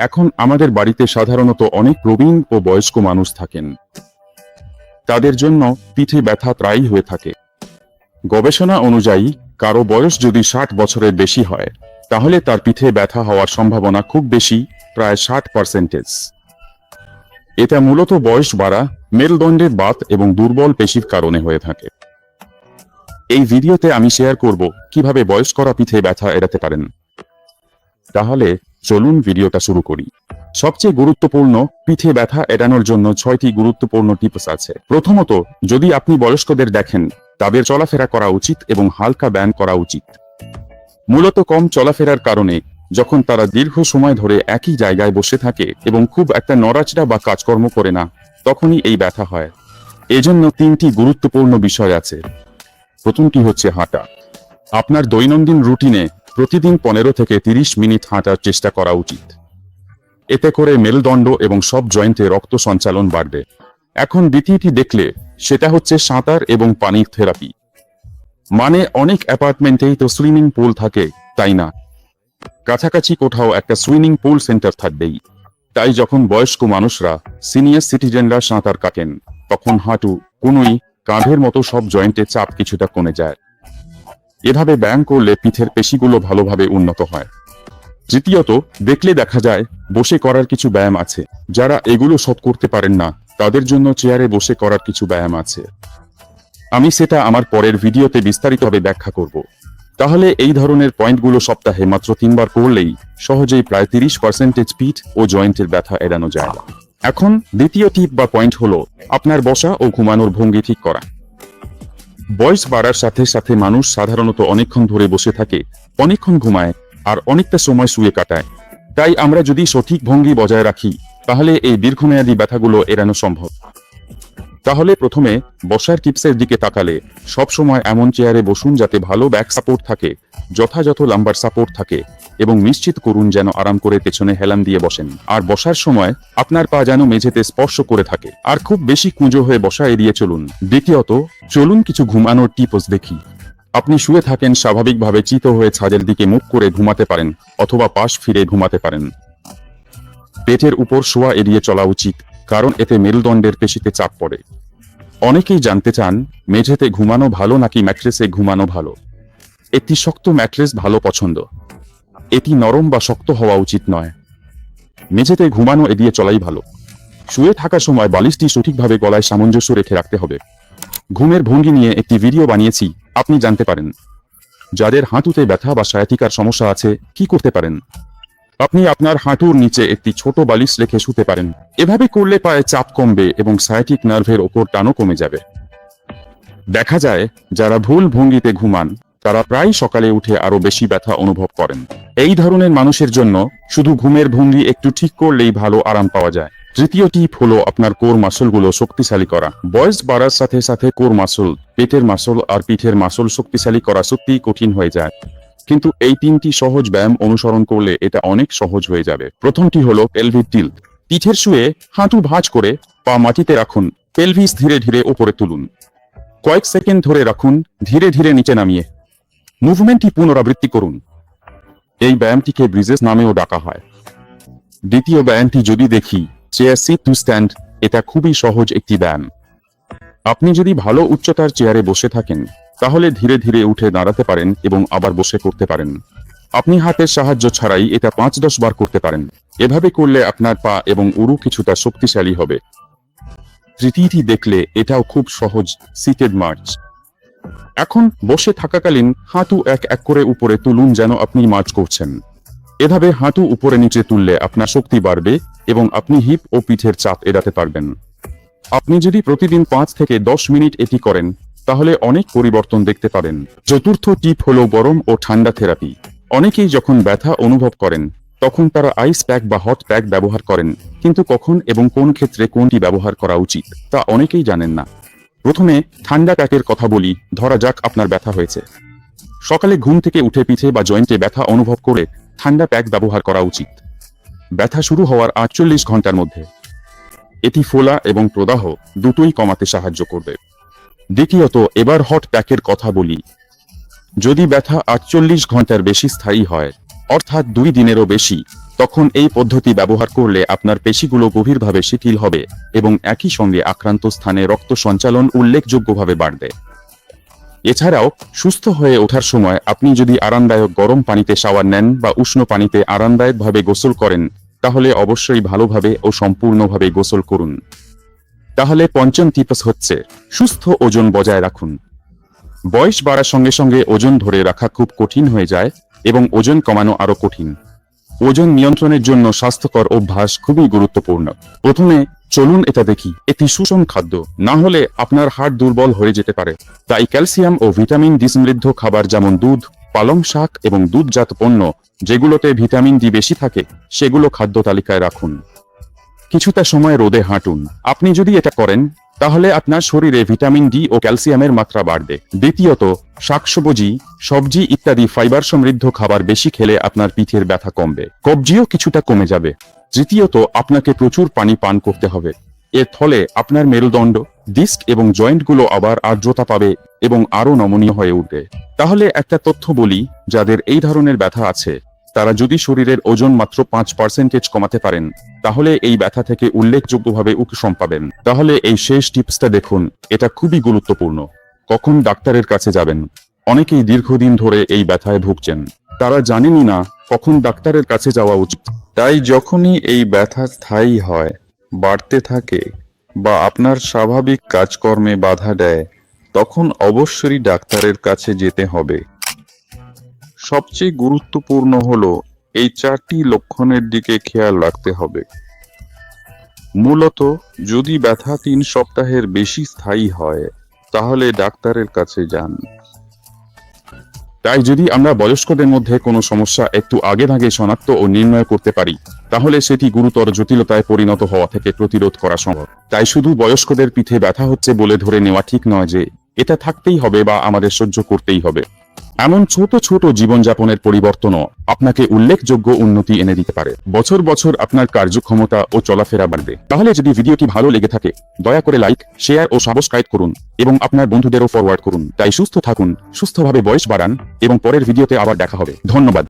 এখন আমাদের বাড়িতে সাধারণত অনেক প্রবীণ ও বয়স্ক মানুষ থাকেন। তাদের জন্য পিঠে ব্যথা প্রায়ই হয়ে থাকে। গবেষণা অনুযায়ী, কারও বয়স যদি ষাট বছরের বেশি হয়, তাহলে তার পিঠে ব্যথা হওয়ার সম্ভাবনা খুব বেশি, প্রায় ষাট পার্সেন্টেজ। এটা মূলত বয়স বাড়া, মেরুদণ্ডের বাত এবং দুর্বল পেশির কারণে হয়ে থাকে। এই ভিডিওতে আমি শেয়ার করব কীভাবে বয়স্করা পিঠে ব্যথা এড়াতে পারেন। তাহলে চলুন ভিডিওটা শুরু করি। সবচেয়ে গুরুত্বপূর্ণ পিঠে ব্যথা এড়ানোর জন্য ছয়টি গুরুত্বপূর্ণ টিপস আছে। প্রথমত, যদি আপনি বয়স্কদের দেখেন, তাদের চলাফেরা করা উচিত এবং হালকা ব্যায়াম করা উচিত। মূলত কম চলাফেরার কারণে, যখন তারা দীর্ঘ সময় ধরে একই জায়গায় বসে থাকে এবং খুব একটা নড়াচড়া বা কাজকর্ম করে না, তখনই এই ব্যথা হয়। এজন্য তিনটি গুরুত্বপূর্ণ বিষয় আছে। প্রথমটি হচ্ছে হাঁটা। আপনার দৈনন্দিন রুটিনে প্রতিদিন পনেরো থেকে তিরিশ মিনিট হাঁটার চেষ্টা করা উচিত। এতে করে মেরুদণ্ড এবং সব জয়েন্টে রক্ত সঞ্চালন বাড়বে। এখন দ্বিতীয়টি দেখলে সেটা হচ্ছে সাঁতার এবং পানির থেরাপি। মানে অনেক অ্যাপার্টমেন্টেই তো সুইমিং পুল থাকে, তাই না? কাছাকাছি কোথাও একটা সুইমিং পুল সেন্টার থাকবেই। তাই যখন বয়স্ক মানুষরা, সিনিয়র সিটিজেনরা সাঁতার কাটেন, তখন হাঁটু কুনুই কাঁধের মতো সব জয়েন্টে চাপ কিছুটা কমে যায়। এভাবে ব্যায়াম করলে পিঠের পেশিগুলো ভালোভাবে উন্নত হয়। তৃতীয়ত, দেখলে দেখা যায় বসে করার কিছু ব্যায়াম আছে। যারা এগুলো সব করতে পারেন না, তাদের জন্য চেয়ারে বসে করার কিছু ব্যায়াম আছে। আমি সেটা আমার পরের ভিডিওতে বিস্তারিতভাবে ব্যাখ্যা করব। তাহলে এই ধরনের পয়েন্টগুলো সপ্তাহে মাত্র তিনবার করলেই সহজেই প্রায় তিরিশ পার্সেন্টেজ পিঠ ও জয়েন্টের ব্যথা এড়ানো যায়। এখন দ্বিতীয় টিপ বা পয়েন্ট হলো, আপনার বসা ও ঘুমানোর ভঙ্গি ঠিক করা। বয়স বাড়ার সাথে সাথে মানুষ সাধারণত অনেকক্ষণ ধরে বসে থাকে, অনেকক্ষণ ঘুমায়, আর অনেকটা সময় শুয়ে কাটায়। তাই আমরা যদি সঠিক ভঙ্গি বজায় রাখি, তাহলে এই দীর্ঘমেয়াদী ব্যথাগুলো এড়ানো সম্ভব। তাহলে প্রথমে বসার টিপসের দিকে তাকালে সবসময় এমন চেয়ারে বসুন যাতে ভালো ব্যাক সাপোর্ট থাকে, যথাযথ লাম্বার সাপোর্ট থাকে এবং নিশ্চিত করুন যেন আরাম করে পেছনে হেলান দিয়ে বসেন। আর বসার সময় আপনার পা যেন মেঝেতে স্পর্শ করে থাকে। আর খুব বেশি কুঁজো হয়ে বসা এড়িয়ে চলুন। দ্বিতীয়ত, চলুন কিছু ঘুমানোর টিপস দেখি। আপনি শুয়ে থাকেন, স্বাভাবিকভাবে চিত হয়ে ছাদের দিকে মুখ করে ঘুমাতে পারেন অথবা পাশ ফিরে ঘুমাতে পারেন। পেটের উপর শোয়া এড়িয়ে চলা উচিত। কারণ এতে মেরুদণ্ডের পেশিতে চাপ পড়ে। অনেকেই জানতে চান, মেঝেতে ঘুমানো ভালো নাকি ম্যাট্রেসে ঘুমানো ভালো? একটি শক্ত ম্যাট্রেস ভালো পছন্দ। এটি নরম বা শক্ত হওয়া উচিত নয়। মেঝেতে ঘুমানো এড়িয়ে চলাই ভালো। শুয়ে থাকার সময় বালিশটি সঠিকভাবে গলায় সামঞ্জস্য রেখে রাখতে হবে। ঘুমের ভঙ্গি নিয়ে একটি ভিডিও বানিয়েছি, আপনি জানতে পারেন। যাদের হাঁটুতে ব্যথা বা সায়াটিকার সমস্যা আছে, কি করতে পারেন? আপনি আপনার হাঁটুর নিচে একটি ছোট বালিশ রেখে শুতে পারেন। এভাবে করলে পায়ে চাপ কমবে এবং সায়াটিক নার্ভের ওপর টানও কমে যাবে। দেখা যায়, যারা ভুল ভঙ্গিতে ঘুমান, তারা প্রায় সকালে উঠে আরও বেশি ব্যথা অনুভব করেন। এই ধরনের মানুষের জন্য শুধু ঘুমের ভঙ্গি একটু ঠিক করলেই ভালো আরাম পাওয়া যায়। তৃতীয় টিপ হলো আপনার কোর মাসলগুলো শক্তিশালী করা। বয়স বাড়ার সাথে সাথে কোর মাসল, পেটের মাসল আর পিঠের মাসল শক্তিশালী করা সত্যিই কঠিন হয়ে যায়। কিন্তু এই তিনটি সহজ ব্যায়াম অনুসরণ করলে এটা অনেক সহজ হয়ে যাবে। প্রথমটি হলো পেলভিক টিল্ট পিঠের শুয়ে হাঁটু ভাঁজ করে পা মাটিতে রাখুন। পেলভিস ধীরে ধীরে উপরে তুলুন। কয়েক সেকেন্ড ধরে রাখুন, ধীরে ধীরে নিচে নামিয়ে। মুভমেন্টটি পুনরাবৃত্তি করুন। এই ব্যায়ামটিকে ব্রিজেস নামেও ডাকা হয়। দ্বিতীয় ব্যায়ামটি যদি দেখি, চেয়ার সিট টু স্ট্যান্ড, এটা খুবই সহজ একটি ব্যায়াম। আপনি যদি ভালো উচ্চতার চেয়ারে বসে থাকেন তাহলে ধীরে ধীরে উঠে দাঁড়াতে পারেন এবং আবার বসে করতে পারেন। আপনি হাতের সাহায্য ছাড়াই এটা পাঁচ দশ বার করতে পারেন। এভাবে করলে আপনার পা এবং উরু কিছুটা শক্তিশালী হবে। তৃতীয়টি দেখলে এটাও খুব সহজ সিটেড মার্চ এখন বসে থাকাকালীন হাঁটু এক এক করে উপরে তুলুন যেন আপনি মার্চ করছেন। এভাবে হাঁটু উপরে নিচে তুললে আপনার শক্তি বাড়বে এবং আপনি হিপ ও পিঠের চাপ এড়াতে পারবেন। আপনি যদি প্রতিদিন পাঁচ থেকে দশ মিনিট এটি করেন তাহলে অনেক পরিবর্তন দেখতে পাবেন চতুর্থ টিপ হলো গরম ও ঠান্ডা থেরাপি। অনেকেই যখন ব্যথা অনুভব করেন, তখন তারা আইস প্যাক বা হট প্যাক ব্যবহার করেন। কিন্তু কখন এবং কোন ক্ষেত্রে কোনটি ব্যবহার করা উচিত, তা অনেকেই জানেন না। প্রথমে ঠান্ডা প্যাকের কথা বলি, ধরা যাক আপনার ব্যথা হয়েছে। সকালে ঘুম থেকে উঠে পিঠে বা জয়েন্টে ব্যথা অনুভব করে ঠান্ডা প্যাক ব্যবহার করা উচিত। ব্যথা শুরু হওয়ার আটচল্লিশ ঘণ্টার মধ্যে। এটি ফোলা এবং প্রদাহ দুটোই কমাতে সাহায্য করবে। দ্বিতীয়ত, এবার হট প্যাকের কথা বলি। যদি ব্যথা আটচল্লিশ ঘণ্টার বেশি স্থায়ী হয়, অর্থাৎ দুই দিনেরও বেশি, তখন এই পদ্ধতি ব্যবহার করলে আপনার পেশিগুলো গভীরভাবে শিথিল হবে এবং একই সঙ্গে আক্রান্ত স্থানে রক্ত সঞ্চালন উল্লেখযোগ্যভাবে বাড়বে। এছাড়াও, সুস্থ হয়ে ওঠার সময় আপনি যদি আরামদায়ক গরম পানিতে শাওয়ার নেন বা উষ্ণ পানিতে আরামদায়কভাবে গোসল করেন, তাহলে অবশ্যই ভালোভাবে ও সম্পূর্ণভাবে গোসল করুন। তাহলে পঞ্চম টিপস হচ্ছে, সুস্থ ওজন বজায় রাখুন। বয়স বাড়ার সঙ্গে সঙ্গে ওজন ধরে রাখা খুব কঠিন হয়ে যায় এবং ওজন কমানো আরও কঠিন। ওজন নিয়ন্ত্রণের জন্য স্বাস্থ্যকর অভ্যাস খুবই গুরুত্বপূর্ণ। প্রথমে চলুন এটা দেখি এটি সুষম খাদ্য, না হলে আপনার হাড় দুর্বল হয়ে যেতে পারে। তাই ক্যালসিয়াম ও ভিটামিন ডি সমৃদ্ধ খাবার যেমন দুধ, পালং শাক এবং দুধজাত পণ্য, যেগুলোতে ভিটামিন ডি বেশি থাকে, সেগুলো খাদ্য তালিকায় রাখুন। কিছুটা সময় রোদে হাঁটুন। আপনি যদি এটা করেন, তাহলে আপনার শরীরে ভিটামিন ডি ও ক্যালসিয়ামের মাত্রা বাড়বে। দ্বিতীয়ত, শাকসবজি, সবজি ইত্যাদি ফাইবার সমৃদ্ধ খাবার বেশি খেলে আপনার পিঠের ব্যথা কমবে। কবজিও কিছুটা কমে যাবে। তৃতীয়ত, আপনাকে প্রচুর পানি পান করতে হবে। এর ফলে আপনার মেরুদণ্ড, ডিস্ক এবং জয়েন্টগুলো আবার আর্দ্রতা পাবে এবং আরও নমনীয় হয়ে উঠবে। তাহলে একটা তথ্য বলি, যাদের এই ধরনের ব্যথা আছে। তারা যদি শরীরের ওজন মাত্র পাঁচ পার্সেন্টেজ কমাতে পারেন, তাহলে এই ব্যথা থেকে উল্লেখযোগ্যভাবে উপশম পাবেন। তাহলে এই শেষ টিপসটা দেখুন, এটা খুবই গুরুত্বপূর্ণ। কখন ডাক্তারের কাছে যাবেন? অনেকেই দীর্ঘদিন ধরে এই ব্যথায় ভুগছেন। তারা জানেনই না কখন ডাক্তারের কাছে যাওয়া উচিত। তাই যখনই এই ব্যথা স্থায়ী হয়, বাড়তে থাকে বা আপনার স্বাভাবিক কাজকর্মে বাধা দেয়, তখন অবশ্যই ডাক্তারের কাছে যেতে হবে। সবচেয়ে গুরুত্বপূর্ণ হলো এই চারটি লক্ষণের দিকে খেয়াল রাখতে হবে। মূলত, যদি ব্যথা তিন সপ্তাহের বেশি স্থায়ী হয়, তাহলে ডাক্তারের কাছে যান। তাই যদি আমরা বয়স্কদের মধ্যে কোনো সমস্যা একটু আগে ভাগে শনাক্ত ও নির্ণয় করতে পারি, তাহলে সেটি গুরুতর জটিলতায় পরিণত হওয়া থেকে প্রতিরোধ করা সম্ভব। তাই শুধু বয়স্কদের পিঠে ব্যথা হচ্ছে বলে ধরে নেওয়া ঠিক নয় যে, এটা থাকতেই হবে বা আমাদের সহ্য করতেই হবে। এমন ছোট ছোট জীবনযাপনের পরিবর্তনও আপনাকে উল্লেখযোগ্য উন্নতি এনে দিতে পারে। বছর বছর আপনার কার্যক্ষমতা ও চলাফেরা বাড়বে। তাহলে যদি ভিডিওটি ভালো লেগে থাকে, দয়া করে লাইক, শেয়ার ও সাবস্ক্রাইব করুন এবং আপনার বন্ধুদেরও ফরওয়ার্ড করুন। তাই সুস্থ থাকুন, সুস্থভাবে বয়স বাড়ান এবং পরের ভিডিওতে আবার দেখা হবে। ধন্যবাদ।